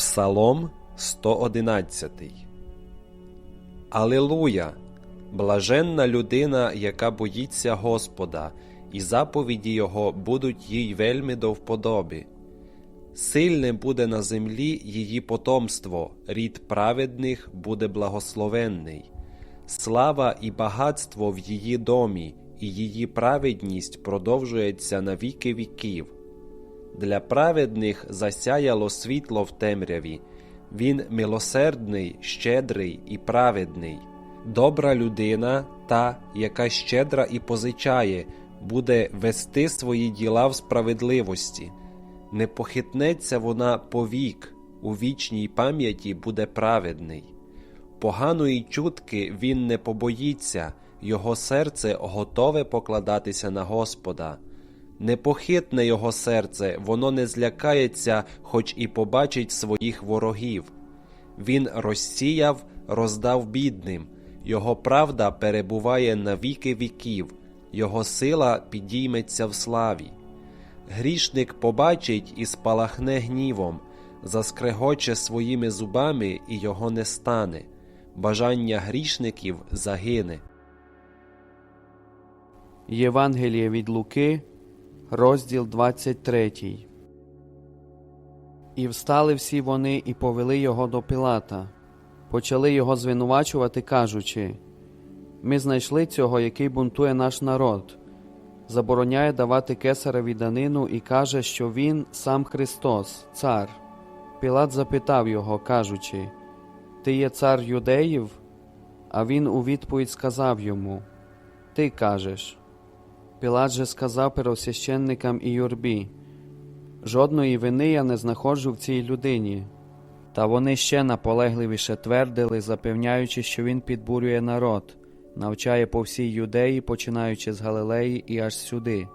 Псалом 111 Алилуя! Блаженна людина, яка боїться Господа, і заповіді Його будуть їй вельми до вподоби. Сильне буде на землі її потомство, рід праведних буде благословенний. Слава і багатство в її домі, і її праведність продовжується на віки віків. Для праведних засяяло світло в темряві, він милосердний, щедрий і праведний. Добра людина, та, яка щедра і позичає, буде вести свої діла в справедливості. Не похитнеться вона повік, у вічній пам'яті буде праведний. Поганої чутки він не побоїться, його серце готове покладатися на Господа. Непохитне його серце, воно не злякається, хоч і побачить своїх ворогів. Він розсіяв, роздав бідним, його правда перебуває на віки віків, його сила підійметься в славі. Грішник побачить і спалахне гнівом, заскрегоче своїми зубами, і його не стане. Бажання грішників загине. Євангеліє від Луки, розділ 23. І встали всі вони і повели його до Пилата. Почали його звинувачувати, кажучи: Ми знайшли цього, який бунтує наш народ, забороняє давати кесареві данину і каже, що він сам Христос, цар. Пілат запитав його, кажучи: Ти є цар юдеїв? А він у відповідь сказав йому: Ти кажеш. Пілат же сказав первосвященникам і юрбі: Жодної вини я не знаходжу в цій людині. Та вони ще наполегливіше твердили, запевняючи, що він підбурює народ, навчає по всій юдеї, починаючи з Галилеї і аж сюди.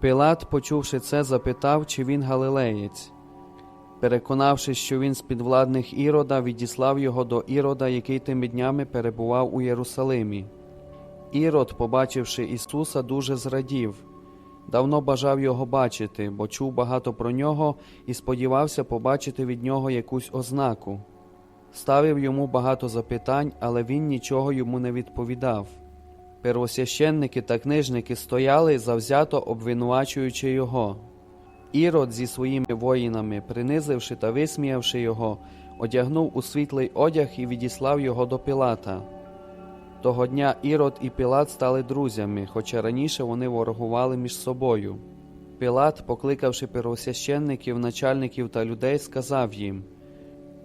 Пилат, почувши це, запитав, чи він галилеєць. Переконавшись, що він з підвладних Ірода, відіслав його до Ірода, який тими днями перебував у Єрусалимі. Ірод, побачивши Ісуса, дуже зрадів. Давно бажав його бачити, бо чув багато про нього і сподівався побачити від нього якусь ознаку. Ставив йому багато запитань, але він нічого йому не відповідав. Первосвященники та книжники стояли, завзято обвинувачуючи його. Ірод зі своїми воїнами, принизивши та висміявши його, одягнув у світлий одяг і відіслав його до Пилата. Того дня Ірод і Пілат стали друзями, хоча раніше вони ворогували між собою. Пілат, покликавши первосвященників, начальників та людей, сказав їм: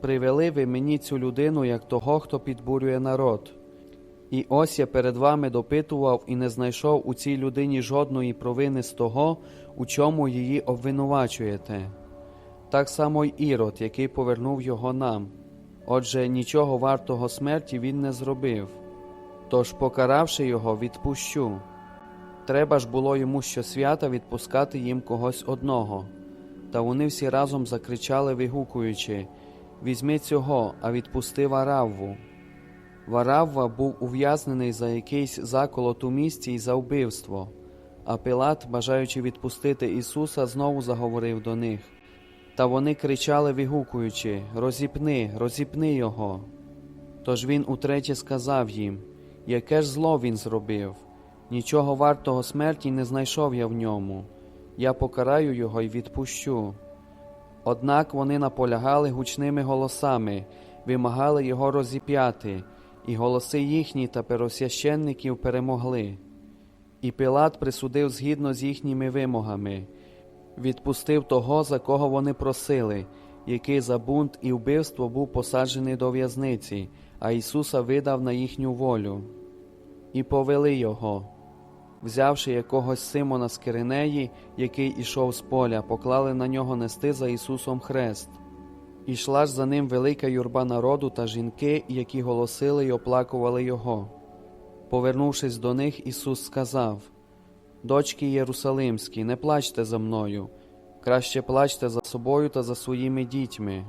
Привели ви мені цю людину як того, хто підбурює народ. І ось я перед вами допитував і не знайшов у цій людині жодної провини з того, у чому її обвинувачуєте. Так само й Ірод, який повернув його нам. Отже, нічого вартого смерті він не зробив. Тож, покаравши його, відпущу. Треба ж було йому щосвята відпускати їм когось одного. Та вони всі разом закричали, вигукуючи Візьми цього, а відпусти Варавву. Варавва був ув'язнений за якийсь заколот у місті і за вбивство, а Пилат, бажаючи відпустити Ісуса, знову заговорив до них. Та вони кричали, вигукуючи Розіпни, розіпни його. Тож він утретє сказав їм Яке ж зло він зробив? Нічого вартого смерті не знайшов я в ньому. Я покараю його і відпущу. Однак вони наполягали гучними голосами, вимагали його розіп'яти, і голоси їхні та первосвященників перемогли. І Пилат присудив згідно з їхніми вимогами, відпустив того, за кого вони просили, який за бунт і вбивство був посаджений до в'язниці, а Ісуса видав на їхню волю. І повели його. Взявши якогось Симона з Киринеї, який ішов з поля, поклали на нього нести за Ісусом хрест. Ішла ж за ним велика юрба народу та жінки, які голосили й оплакували Його. Повернувшись до них, Ісус сказав: Дочки Єрусалимські, не плачте за мною, краще плачте за собою та за своїми дітьми,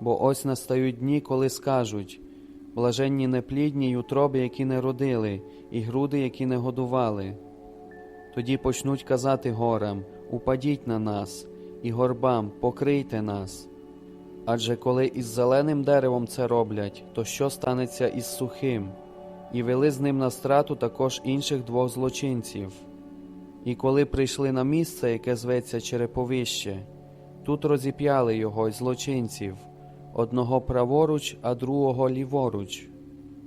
бо ось настають дні, коли скажуть блаженні неплідні й утроби, які не родили, і груди, які не годували. Тоді почнуть казати горам Упадіть на нас, і горбам, покрийте нас. Адже коли із зеленим деревом це роблять, то що станеться із сухим? І вели з ним на страту також інших двох злочинців. І коли прийшли на місце, яке зветься Череповище, тут розіп'яли його й злочинців, одного праворуч, а другого ліворуч.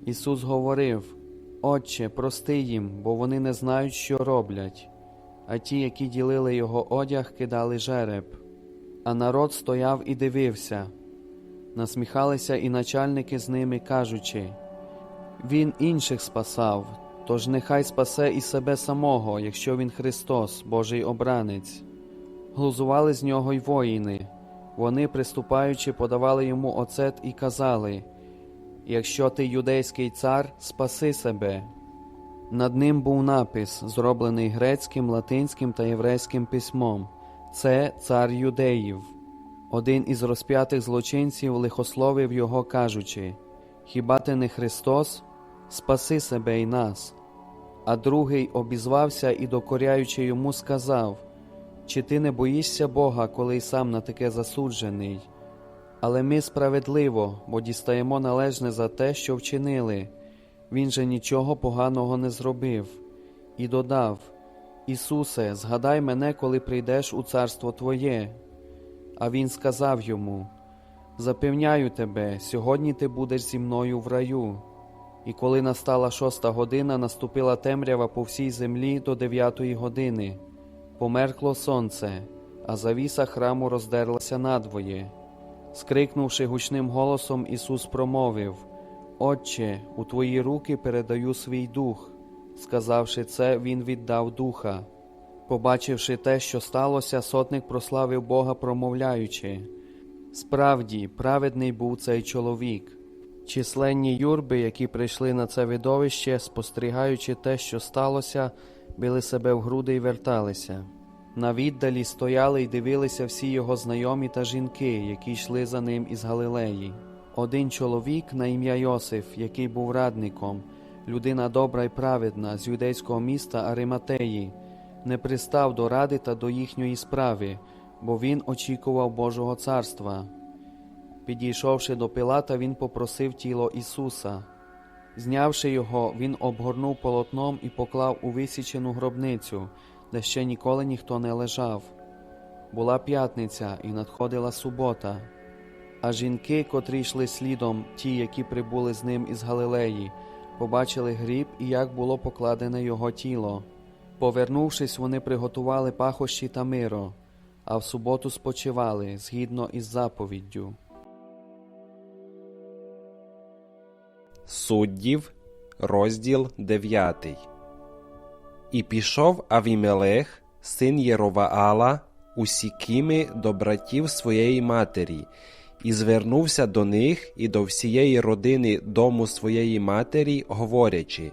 Ісус говорив: Отче, прости їм, бо вони не знають, що роблять. А ті, які ділили його одяг, кидали жереб. А народ стояв і дивився. Насміхалися і начальники з ними, кажучи: Він інших спасав, тож нехай спасе і себе самого, якщо він Христос, Божий обранець. Глузували з нього й воїни. Вони, приступаючи, подавали йому оцет і казали: Якщо ти юдейський цар, спаси себе. Над ним був напис, зроблений грецьким, латинським та єврейським письмом це цар юдеїв. Один із розп'ятих злочинців лихословив його, кажучи: Хіба ти не Христос? Спаси себе й нас. А другий обізвався і, докоряючи йому, сказав: Чи ти не боїшся Бога, коли й сам на таке засуджений? Але ми справедливо, бо дістаємо належне за те, що вчинили. Він же нічого поганого не зробив, і додав: Ісусе, згадай мене, коли прийдеш у царство Твоє. А він сказав йому: Запевняю тебе, сьогодні ти будеш зі мною в раю. І коли настала шоста година, наступила темрява по всій землі до дев'ятої години. Померкло сонце, а завіса храму роздерлася надвоє. Скрикнувши гучним голосом, Ісус промовив: Отче, у Твої руки передаю свій дух. Сказавши це, Він віддав духа. Побачивши те, що сталося, сотник прославив Бога, промовляючи: Справді, праведний був цей чоловік. Численні юрби, які прийшли на це видовище, спостерігаючи те, що сталося, били себе в груди і верталися. На віддалі стояли й дивилися всі його знайомі та жінки, які йшли за ним із Галилеї. Один чоловік на ім'я Йосиф, який був радником, людина добра й праведна з юдейського міста Ариматеї, не пристав до ради та до їхньої справи, бо він очікував Божого царства. Підійшовши до Пилата, він попросив тіло Ісуса. Знявши його, він обгорнув полотном і поклав у висічену гробницю, де ще ніколи ніхто не лежав. Була п'ятниця і надходила субота. А жінки, котрі йшли слідом, ті, які прибули з ним із Галилеї, побачили гріб і як було покладене його тіло. Повернувшись, вони приготували пахощі та миро, а в суботу спочивали згідно із заповіддю. Суддів, розділ 9. І пішов Авімелех, син Єроваала, у Сікіми до братів своєї матері, і звернувся до них і до всієї родини дому своєї матері, говорячи: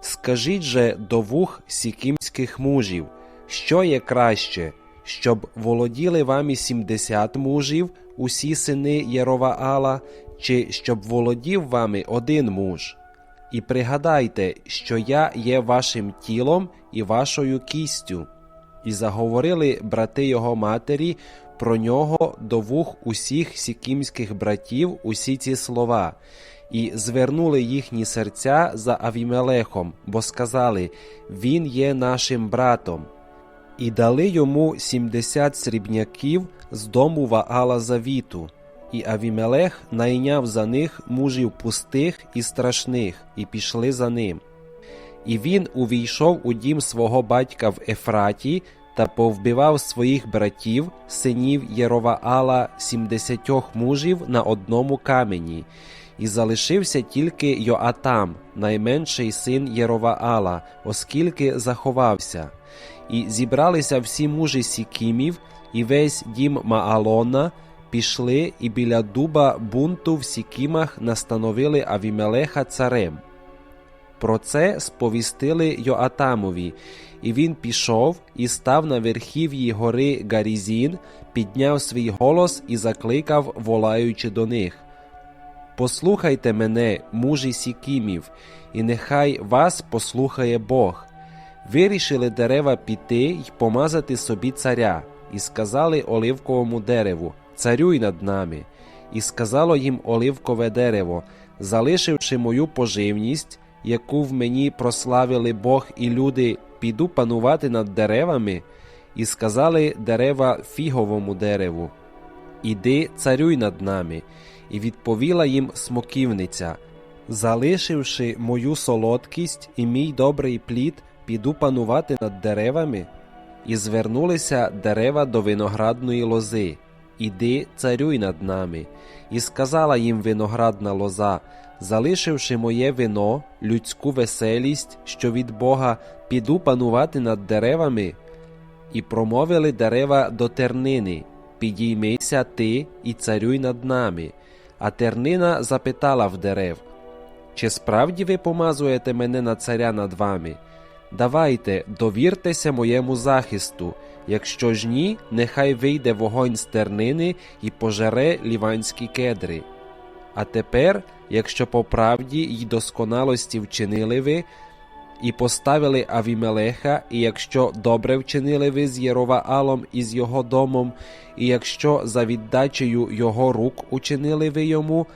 Скажіть же до вух сікімських мужів, що є краще, щоб володіли вамі сімдесят мужів, усі сини Єроваала, чи щоб володів вами один муж? І пригадайте, що я є вашим тілом і вашою кістю. І заговорили брати його матері про нього до вух усіх сікімських братів усі ці слова, і звернули їхні серця за Авімелехом, бо сказали Він є нашим братом. І дали йому сімдесят срібняків з дому Ваала Завіту. І Авімелех найняв за них мужів пустих і страшних, і пішли за ним. І він увійшов у дім свого батька в Ефраті та повбивав своїх братів, синів Єроваала, сімдесятьох мужів на одному камені, і залишився тільки Йоатам, найменший син Єроваала, оскільки заховався. І зібралися всі мужі Сікімів, і весь дім Маалона, пішли і біля дуба бунту в Сікімах настановили Авімелеха царем. Про це сповістили Йоатамові, і він пішов і став на верхів'ї гори Гарізін, підняв свій голос і закликав, волаючи до них. Послухайте мене, мужі Сікімів, і нехай вас послухає Бог. Вирішили дерева піти й помазати собі царя, і сказали оливковому дереву: Царюй над нами. і сказало їм оливкове дерево, залишивши мою поживність, яку в мені прославили Бог і люди, піду панувати над деревами, і сказали дерева фіговому дереву. Іди, царюй над нами. І відповіла їм смоківниця, залишивши мою солодкість і мій добрий плід, піду панувати над деревами. І звернулися дерева до виноградної лози. Іди, царюй над нами. І сказала їм виноградна лоза, залишивши моє вино, людську веселість, що від Бога, піду панувати над деревами. І промовили дерева до тернини Підіймися ти і царюй над нами. А тернина запитала в дерев Чи справді ви помазуєте мене на царя над вами? Давайте, довіртеся моєму захисту. Якщо ж ні, нехай вийде вогонь з тернини і пожере ліванські кедри. А тепер, якщо по правді й досконалості вчинили ви, і поставили Авімелеха, і якщо добре вчинили ви з Єроваалом і з його домом, і якщо за віддачею його рук учинили ви йому,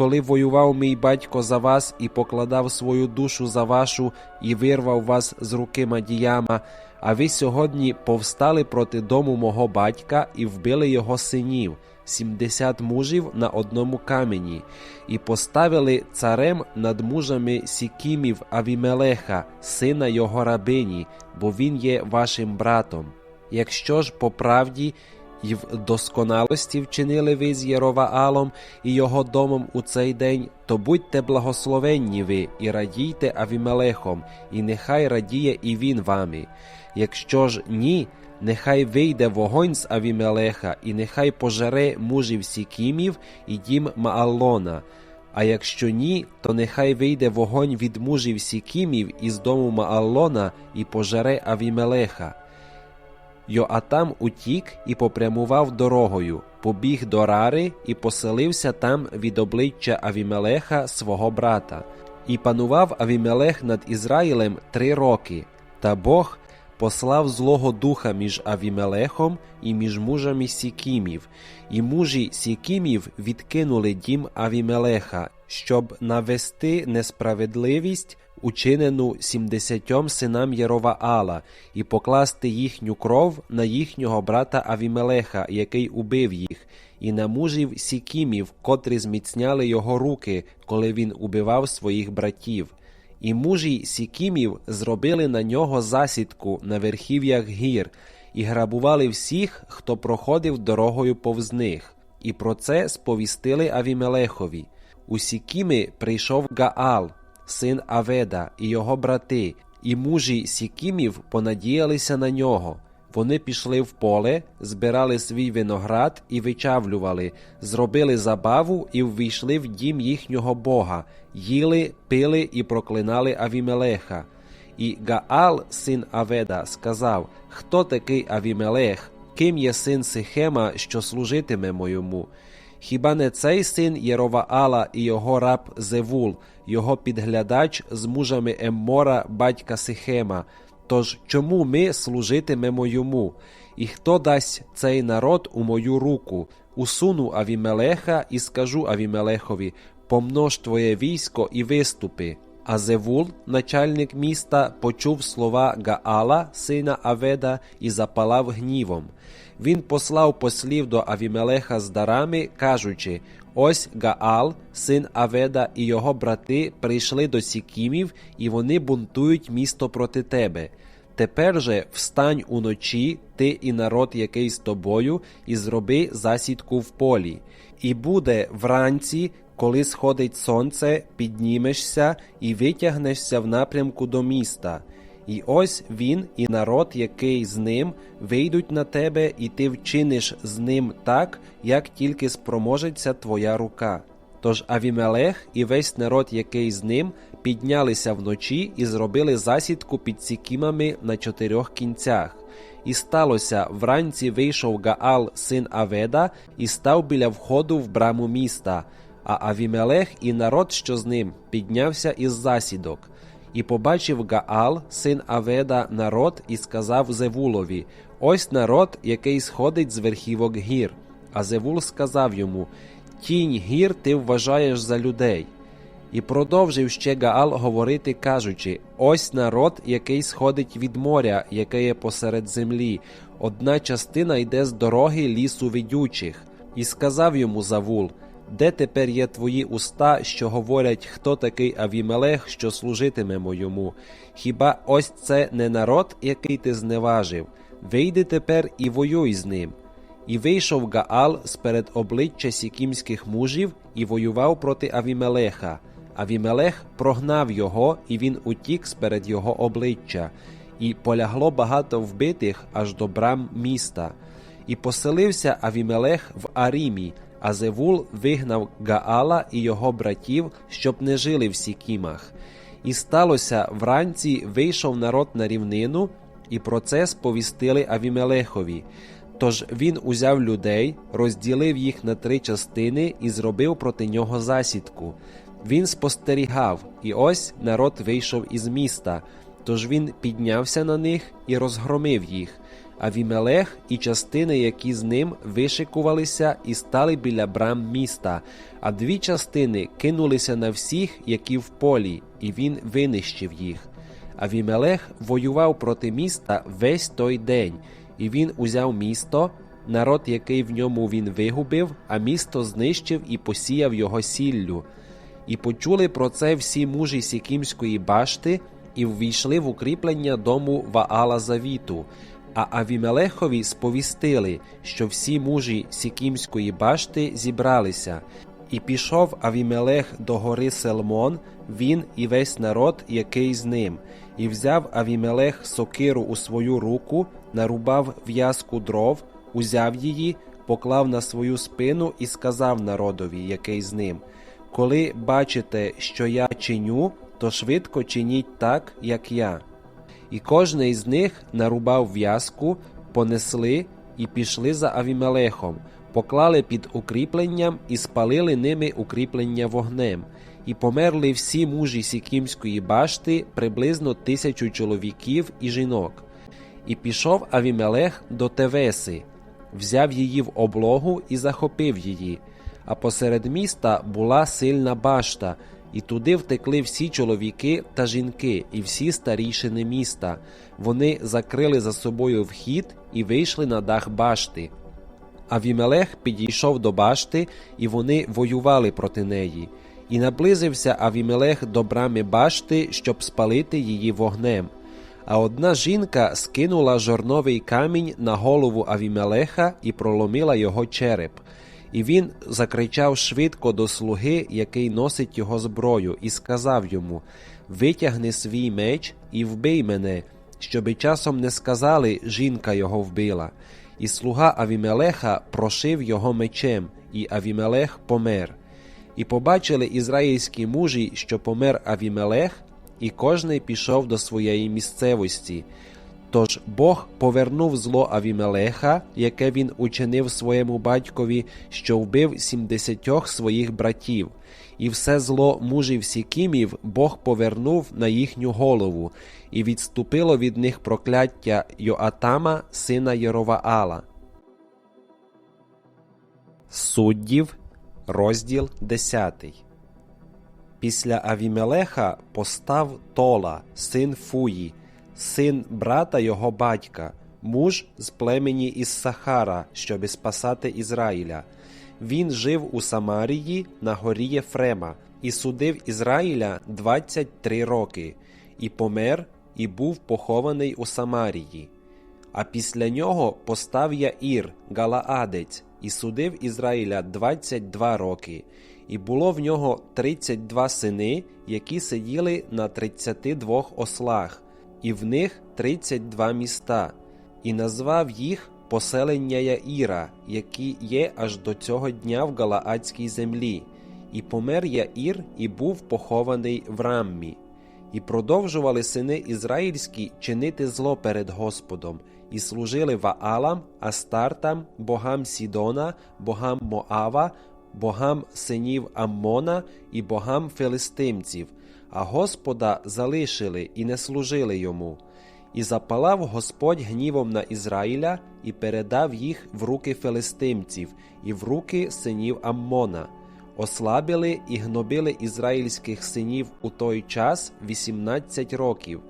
коли воював мій батько за вас і покладав свою душу за вашу, і вирвав вас з руки Мадіяма, а ви сьогодні повстали проти дому мого батька і вбили його синів, сімдесят мужів на одному камені, і поставили царем над мужами Сікімів Авімелеха, сина його рабині, бо він є вашим братом. Якщо ж по правді і в досконалості вчинили ви з Єроваалом і його домом у цей день, то будьте благословенні ви і радійте Авімелехом, і нехай радіє і він вами. Якщо ж ні, нехай вийде вогонь з Авімелеха, і нехай пожере мужів Сікімів і дім Мааллона. А якщо ні, то нехай вийде вогонь від мужів Сікімів із дому Мааллона і пожере Авімелеха. Йоатам утік і попрямував дорогою, побіг до Рари і поселився там від обличчя Авімелеха свого брата. І панував Авімелех над Ізраїлем три роки, та Бог послав злого духа між Авімелехом і між мужами Сікімів, і мужі Сікімів відкинули дім Авімелеха, щоб навести несправедливість учинену сімдесятьом синам Єроваала, і покласти їхню кров на їхнього брата Авімелеха, який убив їх, і на мужів Сікімів, котрі зміцняли його руки, коли він убивав своїх братів. І мужі Сікімів зробили на нього засідку на верхів'ях гір, і грабували всіх, хто проходив дорогою повз них. І про це сповістили Авімелехові. У Сікіми прийшов Гаал, син Аведа, і його брати, і мужі Сікімів понадіялися на нього. Вони пішли в поле, збирали свій виноград і вичавлювали, зробили забаву і ввійшли в дім їхнього бога, їли, пили і проклинали Авімелеха. І Гаал, син Аведа, сказав: Хто такий Авімелех? Ким є син Сихема, що служитиме йому? Хіба не цей син Єроваала і його раб Зевул, його підглядач з мужами Еммора, батька Сихема? Тож чому ми служитимемо йому? І хто дасть цей народ у мою руку? Усуну Авімелеха і скажу Авімелехові: помнож твоє військо і виступи. А Зевул, начальник міста, почув слова Гаала, сина Аведа, і запалав гнівом. Він послав послів до Авімелеха з дарами, кажучи: Ось Гаал, син Аведа і його брати прийшли до Сікімів, і вони бунтують місто проти тебе. Тепер же встань уночі, ти і народ, який з тобою, і зроби засідку в полі. І буде вранці, коли сходить сонце, піднімешся і витягнешся в напрямку до міста. І ось він і народ, який з ним, вийдуть на тебе, і ти вчиниш з ним так, як тільки спроможеться твоя рука. Тож Авімелех і весь народ, який з ним, піднялися вночі і зробили засідку під сікімами на чотирьох кінцях. І сталося, вранці вийшов Гаал, син Аведа, і став біля входу в браму міста. А Авімелех і народ, що з ним, піднявся із засідок. І побачив Гаал, син Аведа, народ, і сказав Зевулові: Ось народ, який сходить з верхівок гір. А Зевул сказав йому: тінь гір ти вважаєш за людей. І продовжив ще Гаал говорити, кажучи: ось народ, який сходить від моря, яке є посеред землі. Одна частина йде з дороги лісу ведючих. І сказав йому Завул: Де тепер є твої уста, що говорять, хто такий Авімелех, що служитиме йому? Хіба ось це не народ, який ти зневажив? Вийди тепер і воюй з ним. І вийшов Гаал сперед обличчя сікімських мужів і воював проти Авімелеха. Авімелех прогнав його, і він утік сперед його обличчя, і полягло багато вбитих аж до брам міста. І поселився Авімелех в Арімі, а Зевул вигнав Гаала і його братів, щоб не жили в Сікімах. І сталося вранці вийшов народ на рівнину, і про це сповістили Авімелехові. Тож він узяв людей, розділив їх на три частини і зробив проти нього засідку. Він спостерігав, і ось народ вийшов із міста. Тож він піднявся на них і розгромив їх. А Вімелех і частини, які з ним вишикувалися і стали біля брам міста, а дві частини кинулися на всіх, які в полі, і він винищив їх. А Вімелех воював проти міста весь той день, і він узяв місто, народ, який в ньому він вигубив, а місто знищив і посіяв його сіллю. І почули про це всі мужі Сікімської башти, і ввійшли в укріплення дому Ваала Завіту. А Авімелехові сповістили, що всі мужі Сікімської башти зібралися. І пішов Авімелех до гори Селмон, він і весь народ, який з ним, і взяв Авімелех сокиру у свою руку, нарубав в'язку дров, узяв її, поклав на свою спину і сказав народові, який з ним: Коли бачите, що я чиню, то швидко чиніть так, як я. І кожний з них нарубав в'язку, понесли і пішли за Авімелехом, поклали під укріпленням і спалили ними укріплення вогнем. І померли всі мужі Сікімської башти, приблизно тисячу чоловіків і жінок. І пішов Авімелех до Тевеси, взяв її в облогу і захопив її. А посеред міста була сильна башта, і туди втекли всі чоловіки та жінки, і всі старішини міста. Вони закрили за собою вхід і вийшли на дах башти. Авімелех підійшов до башти, і вони воювали проти неї. І наблизився Авімелех до брами башти, щоб спалити її вогнем. А одна жінка скинула жорновий камінь на голову Авімелеха і проломила його череп. І він закричав швидко до слуги, який носить його зброю, і сказав йому: Витягни свій меч і вбий мене, щоби часом не сказали, жінка його вбила. І слуга Авімелеха прошив його мечем, і Авімелех помер. І побачили ізраїльські мужі, що помер Авімелех, і кожний пішов до своєї місцевості. Тож Бог повернув зло Авімелеха, яке він учинив своєму батькові, що вбив сімдесятьох своїх братів, і все зло мужів Сікімів Бог повернув на їхню голову, і відступило від них прокляття Йоатама, сина Єроваала. Суддів, розділ 10 Після Авімелеха постав Тола, син Фуї, син брата його батька, муж з племені із Сахара, щоби спасати Ізраїля. Він жив у Самарії на горі Єфрема і судив Ізраїля 23 роки, і помер, і був похований у Самарії. А після нього постав Яїр, Галаадець, і судив Ізраїля 22 роки, і було в нього 32 сини, які сиділи на 32 ослах, і в них 32 міста, і назвав їх поселення Яїра, які є аж до цього дня в Галаадській землі. І помер Яїр, і був похований в Раммі. І продовжували сини ізраїльські чинити зло перед Господом, і служили Ваалам, Астартам, богам Сідона, богам Моава, богам синів Аммона і богам филистимців, а Господа залишили і не служили йому. І запалав Господь гнівом на Ізраїля і передав їх в руки филистимців і в руки синів Аммона. ослабили і гнобили ізраїльських синів у той час 18 років,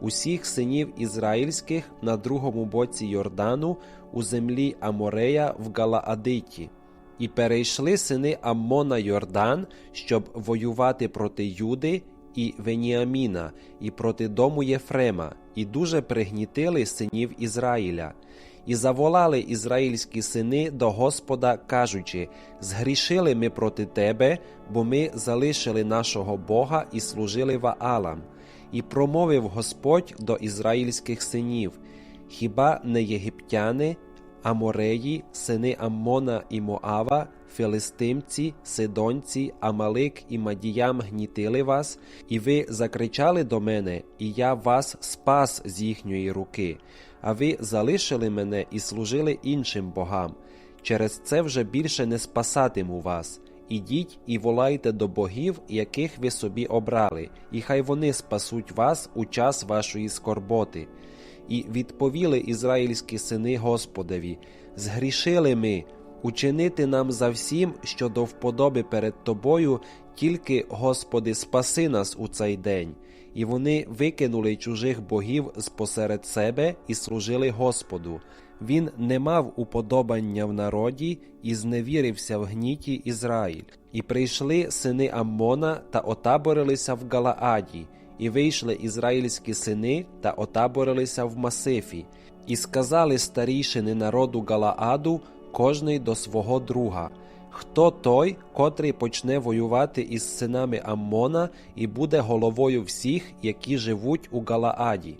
усіх синів ізраїльських на другому боці Йордану у землі Аморея в Галаадиті. І перейшли сини Аммона Йордан, щоб воювати проти Юди і Веніаміна, і проти дому Єфрема, і дуже пригнітили синів Ізраїля. І заволали ізраїльські сини до Господа, кажучи: Згрішили ми проти тебе, бо ми залишили нашого Бога і служили Ваалам. І промовив Господь до ізраїльських синів: Хіба не єгиптяни, Амореї, сини Аммона і Моава, филистимці, сидонці, Амалик і Мадіям гнітили вас, і ви закричали до мене, і я вас спас з їхньої руки, а ви залишили мене і служили іншим богам. Через це вже більше не спасатиму вас. Ідіть і волайте до богів, яких ви собі обрали, і хай вони спасуть вас у час вашої скорботи. І відповіли ізраїльські сини Господеві: Згрішили ми, учинити нам за всім, що до вподоби перед тобою, тільки, Господи, спаси нас у цей день. І вони викинули чужих богів з посеред себе і служили Господу. Він не мав уподобання в народі і зневірився в гніті Ізраїль. І прийшли сини Аммона та отаборилися в Галааді, і вийшли ізраїльські сини та отаборилися в Масифі, і сказали старішини народу Галааду, кожний до свого друга. Хто той, котрий почне воювати із синами Аммона і буде головою всіх, які живуть у Галааді?